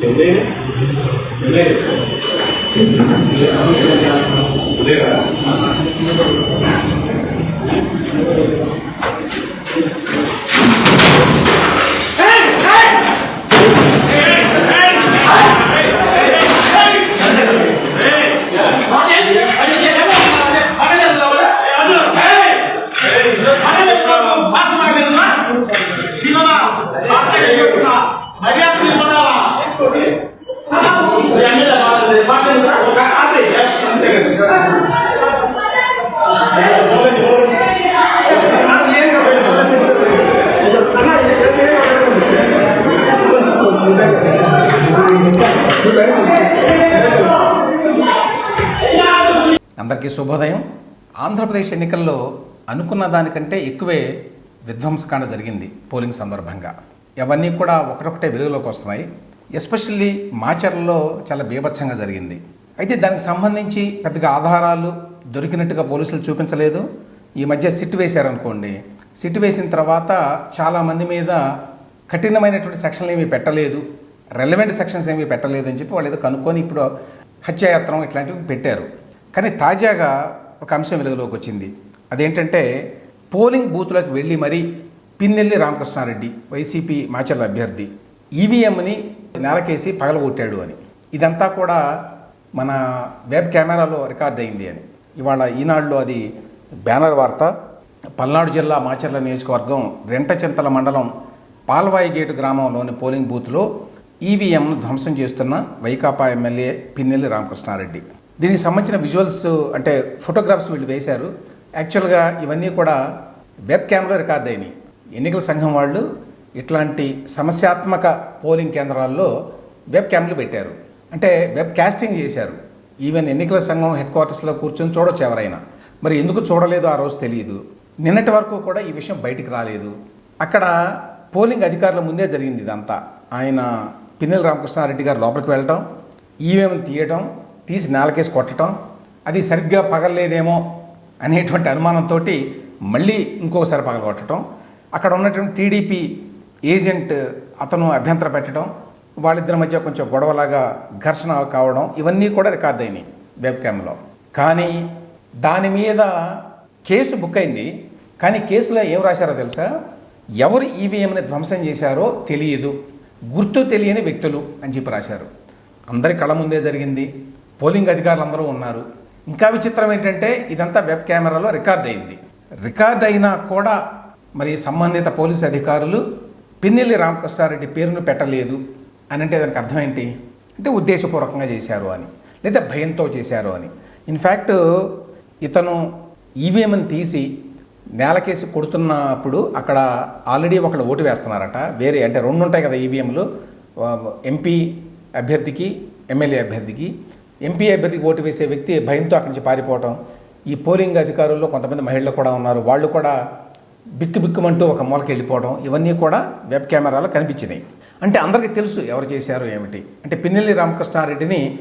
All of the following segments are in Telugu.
有嘞，有嘞。అందరికీ శుభోదయం. ఆంధ్రప్రదేశ్ ఎన్నికల్లో అనుకున్న దానికంటే ఎక్కువే విధ్వంసకాండ జరిగింది పోలింగ్ సందర్భంగా. ఇవన్నీ కూడా ఒకటొకటే వెలుగులోకి వస్తున్నాయి. ఎస్పెషల్లీ మాచర్లలో చాలా బీభత్సంగా జరిగింది. అయితే దానికి సంబంధించి పెద్దగా ఆధారాలు దొరికినట్టుగా పోలీసులు చూపించలేదు. ఈ మధ్య సిట్ వేశారనుకోండి. సిట్ వేసిన తర్వాత చాలామంది మీద కఠినమైనటువంటి సెక్షన్లు ఏమీ పెట్టలేదు. రెలవెంట్ సెక్షన్స్ ఏమీ పెట్టలేదు అని చెప్పి వాళ్ళు ఏదో కనుక్కొని ఇప్పుడు హత్యాయత్నం ఇట్లాంటివి పెట్టారు. కానీ తాజాగా ఒక అంశం వెలుగులోకి వచ్చింది. అదేంటంటే పోలింగ్ బూత్లోకి వెళ్ళి మరీ పిన్నెల్లి రామకృష్ణారెడ్డి వైసీపీ మాచర్ల అభ్యర్థి ఈవీఎంని నేలకేసి పగలగొట్టాడు అని. ఇదంతా కూడా మన వెబ్ కెమెరాలో రికార్డ్ అయింది అని. ఇవాళ ఈనాడులో అది బ్యానర్ వార్త. పల్నాడు జిల్లా మాచర్ల నియోజకవర్గం రెంటచింతల మండలం పాల్వాయి గేటు గ్రామంలోని పోలింగ్ బూత్లో ఈవీఎంను ధ్వంసం చేస్తున్న వైకాపా ఎమ్మెల్యే పిన్నెల్లి రామకృష్ణారెడ్డి. దీనికి సంబంధించిన విజువల్స్ అంటే ఫోటోగ్రాఫ్స్ వీళ్ళు వేశారు. యాక్చువల్గా ఇవన్నీ కూడా వెబ్ కెమెరా రికార్డ్ అయినాయి. ఎన్నికల సంఘం వాళ్ళు ఇట్లాంటి సమస్యాత్మక పోలింగ్ కేంద్రాల్లో వెబ్ క్యామ్లు పెట్టారు. అంటే వెబ్ క్యాస్టింగ్ చేశారు. ఈవెన్ ఎన్నికల సంఘం హెడ్ క్వార్టర్స్లో కూర్చొని చూడొచ్చు ఎవరైనా. మరి ఎందుకు చూడలేదో ఆ రోజు తెలియదు నిన్నటి వరకు కూడా ఈ విషయం బయటికి రాలేదు. అక్కడ పోలింగ్ అధికారుల ముందే జరిగింది ఇదంతా. ఆయన పిన్నెల రామకృష్ణారెడ్డి గారు లోపలికి వెళ్ళటం ఈవీఎం తీయటం తీసి నేలకేసి కొట్టడం అది సరిగ్గా పగలలేదేమో అనేటువంటి అనుమానంతో మళ్ళీ ఇంకొకసారి పగలగొట్టడం అక్కడ ఉన్నటువంటి టీడీపీ ఏజెంట్ అతను అభ్యంతర పెట్టడం వాళ్ళిద్దరి మధ్య కొంచెం గొడవలాగా ఘర్షణ కావడం ఇవన్నీ కూడా రికార్డ్ అయినాయి వెబ్ క్యామ్లో. కానీ దాని మీద కేసు బుక్ అయింది. కానీ కేసులో ఏం రాశారో తెలుసా? ఎవరు ఈవీఎంని ధ్వంసం చేశారో తెలియదు. గుర్తు తెలియని వ్యక్తులు అని చెప్పి రాశారు. అందరి కళ ముందే జరిగింది. పోలింగ్ అధికారులు అందరూ ఉన్నారు. ఇంకా విచిత్రం ఏంటంటే ఇదంతా వెబ్ కెమెరాలో రికార్డ్ అయింది. రికార్డ్ అయినా కూడా మరి సంబంధిత పోలీసు అధికారులు పిన్నెల్లి రామకృష్ణారెడ్డి పేరును పెట్టలేదు అని అంటే దానికి అర్థం ఏంటి? అంటే ఉద్దేశపూర్వకంగా చేశారు అని లేదా భయంతో చేశారు అని. ఇన్ఫ్యాక్ట్ ఇతను ఈవీఎంని తీసి నేలకేసి కొడుతున్నప్పుడు అక్కడ ఆల్రెడీ ఒకళ్ళు ఓటు వేస్తున్నారట. వేరే అంటే రెండు ఉంటాయి కదా ఈవీఎంలు. ఎంపీ అభ్యర్థికి ఎమ్మెల్యే అభ్యర్థికి. ఎంపీ అభ్యర్థికి ఓటు వేసే వ్యక్తి భయంతో అక్కడి నుంచి పారిపోవటం ఈ పోలింగ్ అధికారుల్లో కొంతమంది మహిళలు కూడా ఉన్నారు. వాళ్ళు కూడా బిక్కు బిక్కుమంటూ ఒక మూలకి వెళ్ళిపోవడం ఇవన్నీ కూడా వెబ్ కెమెరాలో కనిపించినాయి. అంటే అందరికీ తెలుసు ఎవరు చేశారు ఏమిటి. అంటే పిన్నెల్లి రామకృష్ణారెడ్డిని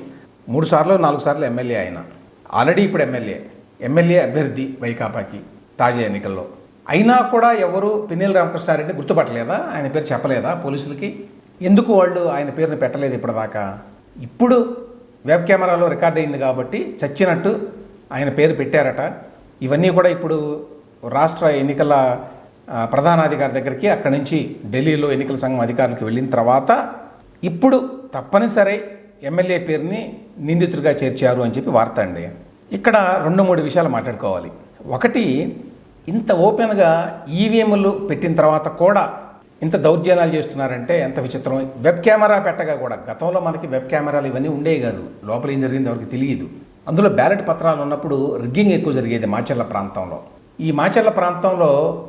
మూడు సార్లు నాలుగు సార్లు ఎమ్మెల్యే ఆయన. ఆల్రెడీ ఇప్పుడు ఎమ్మెల్యే. ఎమ్మెల్యే అభ్యర్థి వైకాపాకి తాజా ఎన్నికల్లో. అయినా కూడా ఎవరు పిన్నెల్లి రామకృష్ణారెడ్డి గుర్తుపట్టలేదా? ఆయన పేరు చెప్పలేదా పోలీసులకి? ఎందుకు వాళ్ళు ఆయన పేరుని పెట్టలేదు ఇప్పటిదాకా? ఇప్పుడు వెబ్ కెమెరాలో రికార్డ్ అయింది కాబట్టి చచ్చినట్టు ఆయన పేరు పెట్టారట. ఇవన్నీ కూడా ఇప్పుడు రాష్ట్ర ఎన్నికల ప్రధానాధికారి దగ్గరికి అక్కడి నుంచి ఢిల్లీలో ఎన్నికల సంఘం అధికారులకు వెళ్ళిన తర్వాత ఇప్పుడు తప్పనిసరి ఎమ్మెల్యే పేరుని నిందితుడిగా చేర్చారు అని చెప్పి వార్త అండి. ఇక్కడ రెండు మూడు విషయాలు మాట్లాడుకోవాలి. ఒకటి ఇంత ఓపెన్గా ఈవీఎంలు పెట్టిన తర్వాత కూడా ఇంత దౌర్జన్యాలు చేస్తున్నారంటే ఎంత విచిత్రం. వెబ్ కెమెరా పెట్టగా కూడా గతంలో మనకి వెబ్ కెమెరాలు ఇవన్నీ ఉండేవి కాదు. లోపల ఏం జరిగింది ఎవరికి తెలియదు. అందులో బ్యాలెట్ పత్రాలు ఉన్నప్పుడు రిగ్గింగ్ ఎక్కువ జరిగేది మాచర్ల ప్రాంతంలో. ఈ మాచర్ల ప్రాంతంలో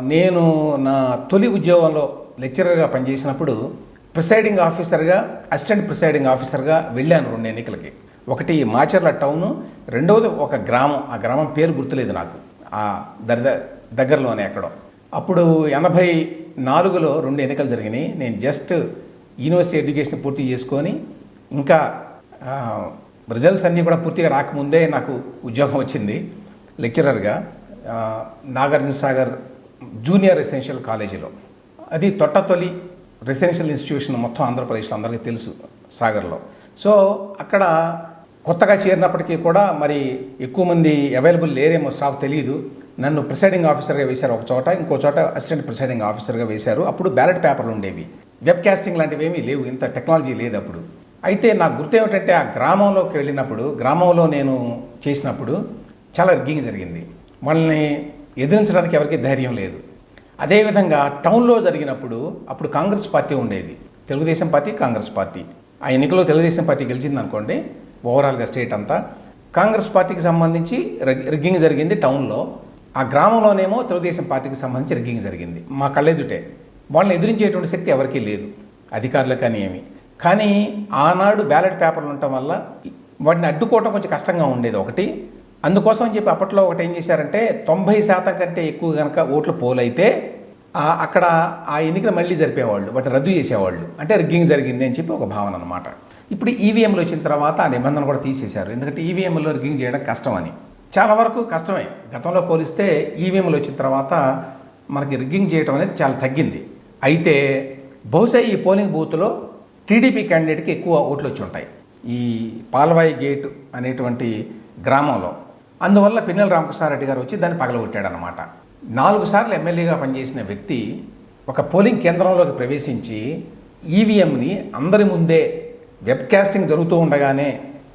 నేను నా తొలి ఉద్యోగంలో లెక్చరర్గా పనిచేసినప్పుడు ప్రిసైడింగ్ ఆఫీసర్గా అసిస్టెంట్ ప్రిసైడింగ్ ఆఫీసర్గా వెళ్ళాను రెండు ఎన్నికలకి. ఒకటి మాచర్ల టౌను రెండవది ఒక గ్రామం. ఆ గ్రామం పేరు గుర్తులేదు నాకు. ఆ దరి దగ్గరలోనే ఎక్కడో. అప్పుడు ఎనభై నాలుగులో రెండు ఎన్నికలు జరిగినాయి. నేను జస్ట్ యూనివర్సిటీ ఎడ్యుకేషన్ పూర్తి చేసుకొని ఇంకా రిజల్ట్స్ అన్నీ కూడా పూర్తిగా రాకముందే నాకు ఉద్యోగం వచ్చింది లెక్చరర్గా నాగార్జున సాగర్ జూనియర్ రెసిడెన్షియల్ కాలేజీలో అది తొట్టతొలి రెసిడెన్షియల్ ఇన్స్టిట్యూషన్ మొత్తం ఆంధ్రప్రదేశ్లో అందరికీ తెలుసు సాగర్లో. సో అక్కడ కొత్తగా చేరినప్పటికీ కూడా మరి ఎక్కువ మంది అవైలబుల్ లేరేమో స్టాఫ్ తెలియదు నన్ను ప్రిసైడింగ్ ఆఫీసర్గా వేశారు ఒక చోట ఇంకో చోట అసిస్టెంట్ ప్రిసైడింగ్ ఆఫీసర్గా వేశారు. అప్పుడు బ్యాలెట్ పేపర్లు ఉండేవి. వెబ్ కాస్టింగ్ లాంటివి ఏమీ లేవు. ఇంత టెక్నాలజీ లేదు అప్పుడు. అయితే నాకు గుర్తు ఏమిటంటే ఆ గ్రామంలోకి వెళ్ళినప్పుడు గ్రామంలో నేను చేసినప్పుడు చాలా రిగ్గింగ్ జరిగింది. వాళ్ళని ఎదిరించడానికి ఎవరికీ ధైర్యం లేదు. అదేవిధంగా టౌన్లో జరిగినప్పుడు అప్పుడు కాంగ్రెస్ పార్టీ ఉండేది. Telugu Desam party Congress party. ఆ ఎన్నికల్లో తెలుగుదేశం పార్టీ గెలిచింది అనుకోండి ఓవరాల్గా స్టేట్ అంతా. కాంగ్రెస్ పార్టీకి సంబంధించి రిగ్గింగ్ జరిగింది టౌన్లో ఆ గ్రామంలోనేమో తెలుగుదేశం పార్టీకి సంబంధించి రిగ్గింగ్ జరిగింది. మా కళ్ళెదుటే. వాళ్ళని ఎదిరించేటువంటి శక్తి ఎవరికీ లేదు. అధికారులకు కానీ ఏమి. కానీ ఆనాడు బ్యాలెట్ పేపర్లు ఉండటం వల్ల వాటిని అడ్డుకోవటం కొంచెం కష్టంగా ఉండేది ఒకటి. అందుకోసం అని చెప్పి అప్పట్లో ఒకటి ఏం చేశారంటే తొంభై శాతం కంటే ఎక్కువ కనుక ఓట్లు పోలైతే అక్కడ ఆ ఎన్నికలు మళ్ళీ జరిపేవాళ్ళు వాటిని రద్దు చేసేవాళ్ళు. అంటే రిగ్గింగ్ జరిగింది అని చెప్పి ఒక భావన అనమాట ఇప్పుడు ఈవీఎంలు వచ్చిన తర్వాత ఆ నిబంధన కూడా తీసేశారు. ఎందుకంటే ఈవీఎంలో రిగ్గింగ్ చేయడం కష్టం అని. చాలా వరకు కష్టమే. గతంలో పోలిస్తే ఈవీఎంలు వచ్చిన తర్వాత మనకి రిగ్గింగ్ చేయటం అనేది చాలా తగ్గింది. అయితే బహుశా ఈ పోలింగ్ బూత్లో టీడీపీ క్యాండిడేట్కి ఎక్కువ ఓట్లు వచ్చి ఉంటాయి. ఈ పాల్వాయి గేట్ అనేటువంటి గ్రామంలో. అందువల్ల పిన్నెల రామకృష్ణారెడ్డి గారు వచ్చి దాన్ని పగలగొట్టాడనమాట నాలుగు సార్లు ఎమ్మెల్యేగా పనిచేసిన వ్యక్తి ఒక పోలింగ్ కేంద్రంలోకి ప్రవేశించి ఈవీఎంని అందరి ముందే వెబ్ కాస్టింగ్ జరుగుతూ ఉండగానే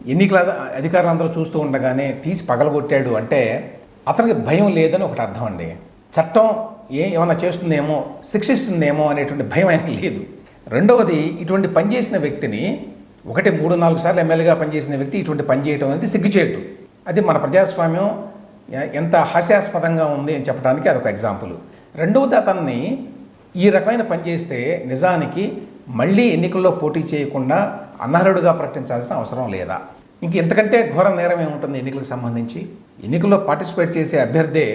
ఎన్నికల అధికారులందరూ చూస్తూ ఉండగానే తీసి పగలగొట్టాడు అంటే అతనికి భయం లేదని ఒకటి అర్థం అండి. చట్టం ఏ ఏమైనా చేస్తుందేమో శిక్షిస్తుందేమో అనేటువంటి భయం ఆయనకి లేదు. రెండవది ఇటువంటి పనిచేసిన వ్యక్తిని ఒకటి మూడు నాలుగు సార్లు ఎమ్మెల్యేగా పనిచేసిన వ్యక్తి ఇటువంటి పని చేయటం అనేది సిగ్గుచేటు. అది మన ప్రజాస్వామ్యం ఎంత హాస్యాస్పదంగా ఉంది అని చెప్పడానికి అదొక ఎగ్జాంపుల్. రెండవది అతన్ని ఈ రకమైన పని చేస్తే నిజానికి మళ్ళీ ఎన్నికల్లో పోటీ చేయకుండా అనర్హుడుగా ప్రకటించాల్సిన అవసరం లేదా? ఇంక ఇంతకంటే ఘోర నేరం ఏముంటుంది ఎన్నికలకు సంబంధించి? ఎన్నికల్లో పార్టిసిపేట్ చేసే అభ్యర్థే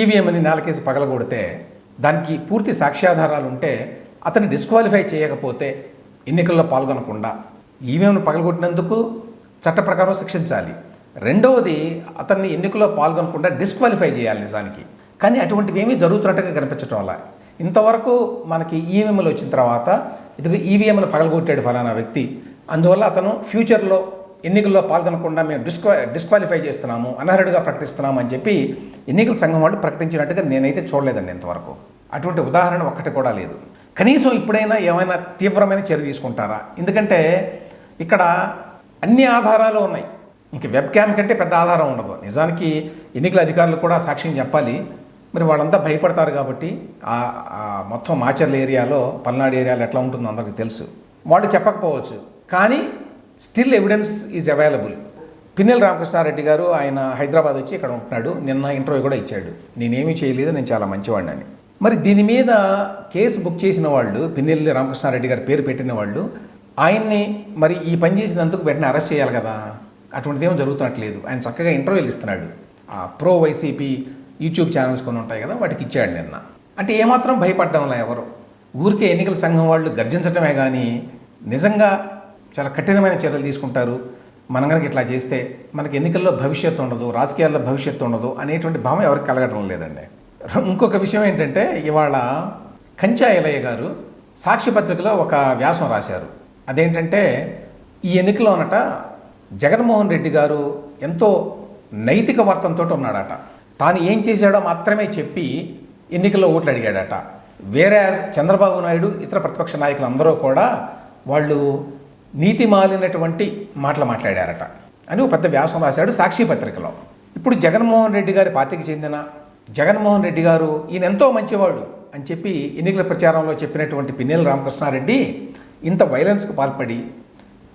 ఈవీఎంని నేలకేసి పగలగొడితే దానికి పూర్తి సాక్ష్యాధారాలు ఉంటే అతన్ని డిస్క్వాలిఫై చేయకపోతే ఎన్నికల్లో పాల్గొనకుండా ఈవీఎంను పగలగొట్టినందుకు చట్ట ప్రకారం శిక్షించాలి. రెండవది అతన్ని ఎన్నికల్లో పాల్గొనకుండా డిస్క్వాలిఫై చేయాలి నిజానికి. కానీ అటువంటివి ఏమీ జరుగుతున్నట్టుగా కనిపించడం వల్ల. ఇంతవరకు మనకి ఈవీఎంలు వచ్చిన తర్వాత ఇది ఈవీఎంను పగలగొట్టాడు ఫలానా వ్యక్తి. అందువల్ల అతను ఫ్యూచర్లో ఎన్నికల్లో పాల్గొనకుండా మేము డిస్క్వా డిస్క్వాలిఫై చేస్తున్నాము అనర్హుడిగా ప్రకటిస్తున్నాము అని చెప్పి ఎన్నికల సంఘం వాళ్ళు ప్రకటించినట్టుగా నేనైతే చూడలేదండి ఇంతవరకు. అటువంటి ఉదాహరణ ఒక్కటి కూడా లేదు. కనీసం ఇప్పుడైనా ఏమైనా తీవ్రమైన చర్య తీసుకుంటారా? ఎందుకంటే ఇక్కడ అన్ని ఆధారాలు ఉన్నాయి. ఇంక వెబ్ క్యామ్ కంటే పెద్ద ఆధారం ఉండదు. నిజానికి ఎన్నికల అధికారులు కూడా సాక్ష్యం చెప్పాలి. మరి వాళ్ళంతా భయపడతారు కాబట్టి ఆ మొత్తం మాచర్ల ఏరియాలో పల్నాడు ఏరియాలో ఎట్లా ఉంటుందో అందరికీ తెలుసు. వాళ్ళు చెప్పకపోవచ్చు. కానీ still evidence is available. Pinnelli Ramakrishna Reddy గారు ఆయన హైదరాబాద్ వచ్చి ఇక్కడ ఉంటున్నాడు. నిన్న ఇంటర్వ్యూ కూడా ఇచ్చాడు. నేనేమీ చేయలేదు నేను చాలా మంచివాడిని అని మరి దీని మీద కేసు బుక్ చేసిన వాళ్ళు పిన్నెల్లి రామకృష్ణారెడ్డి గారి పేరు పెట్టిన వాళ్ళు ఆయన్ని మరి ఈ పని చేసినందుకు వెంటనే అరెస్ట్ చేయాలి కదా? అటువంటిది ఏమో జరుగుతున్నట్లేదు. ఆయన చక్కగా ఇంటర్వ్యూలు ఇస్తున్నాడు. ఆ ప్రో వైసీపీ యూట్యూబ్ ఛానల్స్ కొన్ని ఉంటాయి కదా వాటికి ఇచ్చాడు నిన్న. అంటే ఏమాత్రం భయపడ్డంలా ఎవరు? ఊరికే ఎన్నికల సంఘం వాళ్ళు గర్జించడమే కానీ నిజంగా చాలా కఠినమైన చర్యలు తీసుకుంటారు. మనం కనుక ఇట్లా చేస్తే మనకి ఎన్నికల్లో భవిష్యత్తు ఉండదు రాజకీయాల్లో భవిష్యత్తు ఉండదు అనేటువంటి భావం ఎవరికి కలగడం లేదండి. ఇంకొక విషయం ఏంటంటే ఇవాళ కంచాయలయ్య గారు సాక్షి పత్రికలో ఒక వ్యాసం రాశారు. అదేంటంటే ఈ ఎన్నికలో అనట జగన్మోహన్ రెడ్డి గారు ఎంతో నైతిక వర్తంతో ఉన్నాడట. తాను ఏం చేశాడో మాత్రమే చెప్పి ఎన్నికల్లో ఓట్లు అడిగాడట. వేరే చంద్రబాబు నాయుడు ఇతర ప్రతిపక్ష నాయకులు అందరూ కూడా వాళ్ళు నీతి మాలినటువంటి మాటలు మాట్లాడారట అని ఒక పెద్ద వ్యాసం రాశాడు సాక్షి పత్రికలో ఇప్పుడు జగన్మోహన్ రెడ్డి గారి పార్టీకి చెందిన జగన్మోహన్ రెడ్డి గారు ఈయన ఎంతో మంచివాడు అని చెప్పి ఎన్నికల ప్రచారంలో చెప్పినటువంటి పిన్నెల రామకృష్ణారెడ్డి ఇంత వైలెన్స్కి పాల్పడి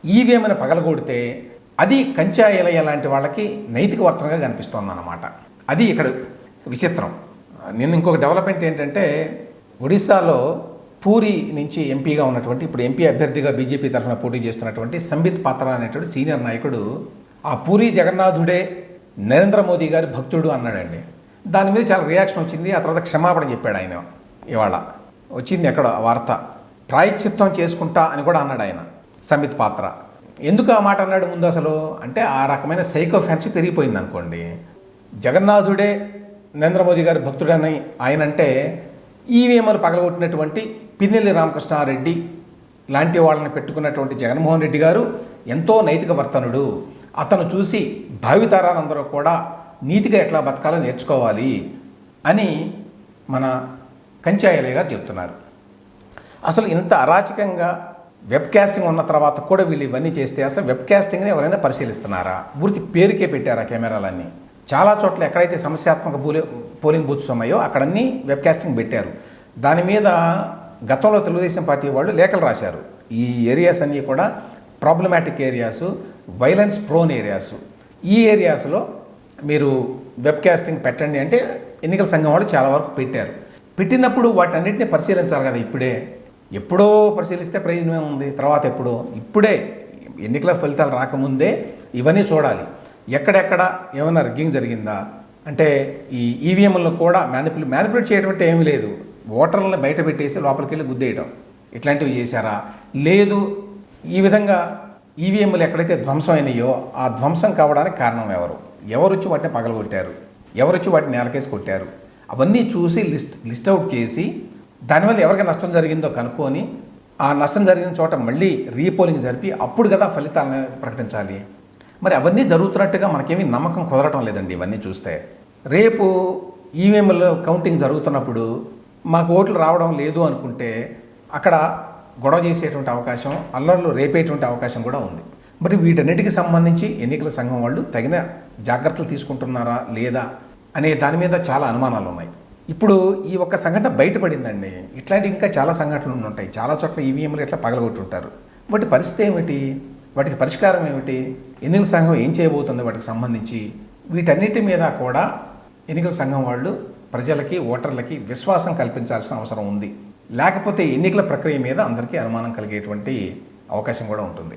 ఈవీఎంను పగలగొడితే అది కంచా ఎలయ లాంటి వాళ్ళకి నైతిక వర్తనగా కనిపిస్తోందన్నమాట. అది ఇక్కడ విచిత్రం. నేను ఇంకొక డెవలప్మెంట్ ఏంటంటే ఒడిశాలో పూరి నుంచి ఎంపీగా ఉన్నటువంటి ఇప్పుడు ఎంపీ అభ్యర్థిగా బీజేపీ తరఫున పోటీ చేస్తున్నటువంటి సంబిత్ పాత్ర అనేటువంటి సీనియర్ నాయకుడు ఆ పూరి జగన్నాథుడే నరేంద్ర మోదీ గారి భక్తుడు అన్నాడండి. దాని మీద చాలా రియాక్షన్ వచ్చింది ఆ తర్వాత క్షమాపణ చెప్పాడు ఆయన ఇవాళ. వచ్చింది ఎక్కడ ఆ వార్త. ప్రాయశ్చిత్తం చేసుకుంటా అని కూడా అన్నాడు ఆయన సంబిత్ పాత్ర. ఎందుకు ఆ మాట అన్నాడు ముందు అసలు? అంటే ఆ రకమైన సైకో ఫ్యాన్స్ పెరిగిపోయింది అనుకోండి. జగన్నాథుడే నరేంద్ర మోదీ గారి భక్తుడని ఆయన అంటే ఈవీఎంలు పగలగొట్టినటువంటి పిన్నెల్లి రామకృష్ణారెడ్డి లాంటి వాళ్ళని పెట్టుకున్నటువంటి జగన్మోహన్ రెడ్డి గారు ఎంతో నైతిక వర్తనుడు. అతను చూసి భావితరాలందరూ కూడా నీతిగా ఎట్లా బతకాలో నేర్చుకోవాలి అని మన కంచాయలయ్య గారు చెప్తున్నారు. అసలు ఇంత అరాచకంగా వెబ్ కాస్టింగ్ ఉన్న తర్వాత కూడా వీళ్ళు ఇవన్నీ చేస్తే అసలు వెబ్ కాస్టింగ్ని ఎవరైనా పరిశీలిస్తున్నారా? ఊరికి పేరుకే పెట్టారా కెమెరాలన్నీ? చాలా చోట్ల ఎక్కడైతే సమస్యాత్మక పోలింగ్ పోలింగ్ బూత్స్ ఉన్నాయో అక్కడన్నీ వెబ్ కాస్టింగ్ పెట్టారు. దాని మీద గతంలో తెలుగుదేశం పార్టీ వాళ్ళు లేఖలు రాశారు. ఈ ఏరియాస్ అన్నీ కూడా problematic areas violence prone areas ఈ ఏరియాస్లో మీరు వెబ్కాస్టింగ్ పెట్టండి అంటే ఎన్నికల సంఘం వాళ్ళు చాలా వరకు పెట్టారు. పెట్టినప్పుడు వాటన్నిటిని పరిశీలించాలి కదా ఇప్పుడే. ఎప్పుడో పరిశీలిస్తే ప్రయోజనమే ఉంది తర్వాత ఎప్పుడో. ఇప్పుడే ఎన్నికల ఫలితాలు రాకముందే ఇవన్నీ చూడాలి. ఎక్కడెక్కడ ఏమైనా రిగ్గింగ్ జరిగిందా? అంటే ఈ ఈవీఎంలను కూడా మ్యానిపుల్ మ్యానిపులేట్ చేయటం అంటే ఏమీ లేదు. ఓటర్లను బయట పెట్టేసి లోపలికి వెళ్ళి గుద్దేయటం. ఇట్లాంటివి చేశారా? లేదు ఈ విధంగా ఈవీఎంలు ఎక్కడైతే ధ్వంసం అయినాయో ఆ ధ్వంసం కావడానికి కారణం ఎవరు? ఎవరు వచ్చి వాటిని పగలగొట్టారు? ఎవరు వచ్చి వాటిని నేలకేసి కొట్టారు? అవన్నీ చూసి లిస్ట్ లిస్ట్ అవుట్ చేసి దానివల్ల ఎవరికి నష్టం జరిగిందో కనుక్కొని ఆ నష్టం జరిగిన చోట మళ్ళీ రీపోలింగ్ జరిపి అప్పుడు కదా ఫలితాలను ప్రకటించాలి. మరి అవన్నీ జరుగుతున్నట్టుగా మనకేమీ నమ్మకం కుదరటం లేదండి ఇవన్నీ చూస్తే. రేపు ఈవీఎంలో కౌంటింగ్ జరుగుతున్నప్పుడు మాకు ఓట్లు రావడం లేదు అనుకుంటే అక్కడ గొడవ చేసేటువంటి అవకాశం అల్లర్లు రేపేటువంటి అవకాశం కూడా ఉంది. మరి వీటన్నిటికి సంబంధించి ఎన్నికల సంఘం వాళ్ళు తగిన జాగ్రత్తలు తీసుకుంటున్నారా లేదా అనే దాని మీద చాలా అనుమానాలు ఉన్నాయి. ఇప్పుడు ఈ ఒక్క సంఘటన బయటపడిందండి. ఇట్లాంటి ఇంకా చాలా సంఘటనలు ఉంటాయి. చాలా చోట్ల ఈవీఎంలు ఇట్లా పగలగొట్టుంటారు. వాటి పరిస్థితి ఏమిటి? వాటికి పరిష్కారం ఏమిటి? ఎన్నికల సంఘం ఏం చేయబోతుంది? వాటికి సంబంధించి వీటన్నిటి మీద కూడా ఎన్నికల సంఘం వాళ్ళు ప్రజలకి ఓటర్లకి విశ్వాసం కల్పించాల్సిన అవసరం ఉంది. లేకపోతే ఎన్నికల ప్రక్రియ మీద అందరికీ అనుమానం కలిగేటువంటి అవకాశం కూడా ఉంటుంది.